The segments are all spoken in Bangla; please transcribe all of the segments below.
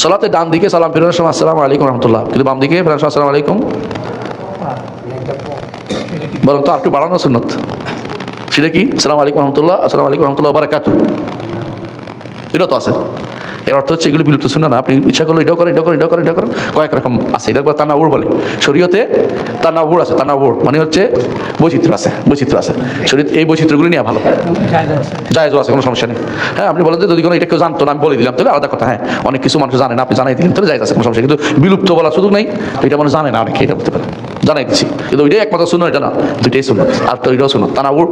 সলাতে ডান দিকে, সালাম ফিরানোর সময় আসসালাম আলাইকুম রহমতুল্লাহ। কিন্তু বাম দিকে ফেরানোর সময় আসসালাম আলাইকুম। বরং তো আর একটু বাড়ানো সুন্নত। সেটা কি? সালাম আলাইকুম রহমতুল্লাহ, আসসালাম আলাইকুম রহমতুল্লাহ বারাকাত এটা তো আছে। এর অর্থ হচ্ছে এগুলো বিলুপ্ত শুনে না। আপনি ইচ্ছা করলে এটাও করেন এটা করেন এটা করেন এটা করেন। কয়েক রকম আছে। এটা তানাউর বলে। শরীয়তে তানাউর আছে। তানাউর মানে হচ্ছে বৈচিত্র্য আছে বৈচিত্র্য আছে। শরীর এই বৈচিত্র্যগুলি নিয়ে ভালো। জায়জ আছে, কোনো সমস্যা নেই। হ্যাঁ আপনি বলেন যে যদি কোনো এটা কেউ জানতো না, আমি বলে দিলাম, তাহলে আলাদা কথা। হ্যাঁ অনেক কিছু মানুষ জানে না, আপনি জানাই দিলেন, তাহলে জায়জ আছে, কোনো সমস্যা কিন্তু বিলুপ্ত বলা সুযোগ নেই। এটা মানুষ জানে না অনেকে, এটা বলতে পারে। জানাই দিচ্ছি কিন্তু ওইটাই একমাত্র শুনো এটা না। দুইটাই শুনো আর তো এটাও শুনো তানাবুর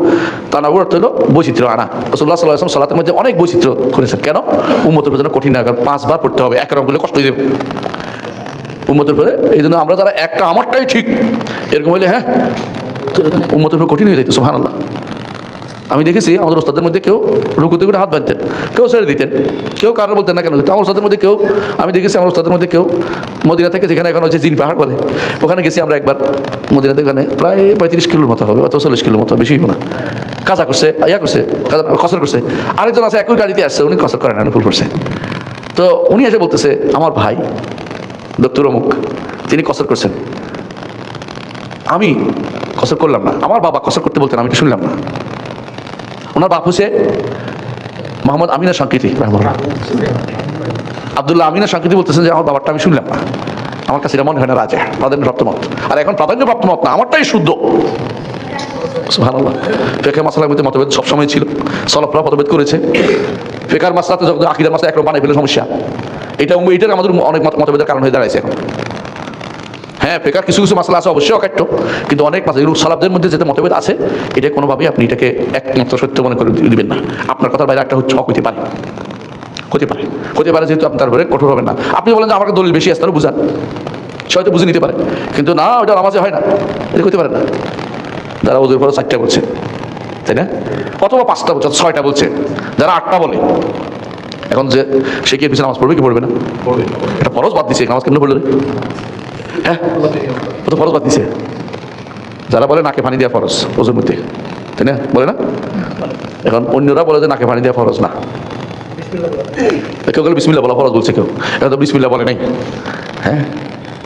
তানাবুর অর্থ হলো বৈচিত্র্য আনা। রসুল্লাহ সাল্লাহ সালাতের মধ্যে অনেক বৈচিত্র্য করেছেন। কেন? উন্মতের জন্য কঠিন না কারণ পাঁচবার পড়তে হবে। এক রকম করলে কষ্ট হয়ে যাবে। উন্মতের পরে এই জন্য আমরা যারা, একটা আমারটাই ঠিক। এরকম হইলে হ্যাঁ উন্মতের পরে কঠিন হয়ে যেত সোহান আল্লাহ আমি দেখেছি আমাদের ওস্তাদের মধ্যে কেউ রুকুতে করে হাত বাঁধতেন, কেউ ছেড়ে দিতেন, কেউ কারণ বলতেন না কেন? আমার ওস্তাদের মধ্যে কেউ, আমি দেখেছি আমার ওস্তাদের মধ্যে কেউ মদিনা থেকে, যেখানে এখন হচ্ছে জিন পাহাড় বলে, ওখানে গেছি আমরা একবার মদিনা থেকে ওখানে প্রায় পঁয়ত্রিশ কিলোর মতো হবে অত চল্লিশ কিলোর মতো, বেশি না। কাজা করছে, ইয়া করছে কসর করছে। আরেকজন আছে, একই গাড়িতে আসছে, উনি কসর করেন ভুল করছে। তো উনি এসে বলতেছে, আমার ভাই ডক্টর অমুক, তিনি কসর করছেন। আমি কসর করলাম না, আমার বাবা কসর করতে বলতেন, আমি শুনলাম না। ওনার বাপ হচ্ছে মোহাম্মদ আমিনা সংকৃতি। আব্দুল্লাহ আমিনা সংকৃতি বলতেছেন যে, আমার বাবারটা আমি শুনলাম না। আমার কাছে এটা মনে হয় না রাজা। প্রাধান্য প্রাপ্ত মত আর এখন প্রাধান্য প্রাপ্ত মত না, আমারটাই শুদ্ধ। মধ্যে মতভেদ ছিল। মতভেদ করেছে। সমস্যা। এটা আমাদের অনেক মত- মতভেদের কারণ হয়ে দাঁড়াইছে এখন। হ্যাঁ ফেকার কিছু কিছু মাসলা আছে অবশ্যই অকাট্য কিন্তু অনেক মাসলা এগুলো সালাবদের মধ্যে যেতে মতভেদ আছে এটা কোনোভাবেই আপনি এটাকে একমাত্র সত্য মনে করে দিবেন না। আপনার কথার বাইরে একটা হচ্ছে হক হতে পারে হতে পারে। হতে পারে যেহেতু আপনার উপরে কঠোর হবেন না। আপনি বলেন যে আমার দলিল বেশি আসতে বুঝান। সে হয়তো বুঝে নিতে পারে। কিন্তু না ওটা নামাজে হয় না। এটা হতে পারে না। যারা ওদের পরে চারটা বলছে তাই না? অথবা পাঁচটা বলছে ছয়টা বলছে। যারা আটটা বলে এখন যে সে কি পিছনে নামাজ পড়বে কি পড়বে না? এটা ফরজ বাদ দিচ্ছে নামাজ কেন পড়ল? হ্যাঁ? ফরজ বাদ যারা বলে নাকে পানি দেওয়া ফরজ, ওজুর মধ্যে। তাই না? বলে না? এখন অন্যরা বলে যে নাকে পানি দেওয়া ফরজ না। কেউ কেউ বিসমিল্লা বলা ফরজ বলছে কেউ। এটা তো বিসমিল্লা বলে নাই। হ্যাঁ?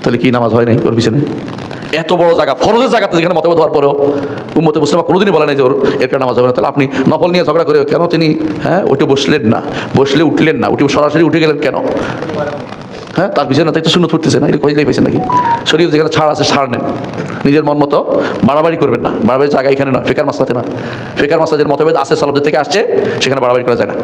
তাহলে কি নামাজ হয় নাই ওর পিছনে? এত বড় জায়গা, ফরজের জায়গাতে যেখানে মতভেদ হওয়ার পরেও উম্মতে মুসলিমা কোনোদিনই বলে নাই যে ওর এরপরে নামাজ হবে না। তাহলে আপনি নফল নিয়ে ঝগড়া করে কেন তিনি হ্যাঁ ওইটা বসলেন না? বসলে উঠলেন না, উঠে সরাসরি উঠে গেলেন কেন? হ্যাঁ? তার পিছনে তো শূন্য ফুটতেছে না, এটা কইলেই পেয়েছেন নাকি? শরীর যেখানে ছাড় আছে, ছাড় নেন। নিজের মন মতো বাড়াবাড়ি করবেন না। বাড়াবাড়ি জায়গা এখানে না ফেকার মাসলাতে না ফেকার মাসলা যে মতভেদ আছে সালাবদের থেকে আসছে, সেখানে বাড়াবাড়ি করা যায় না।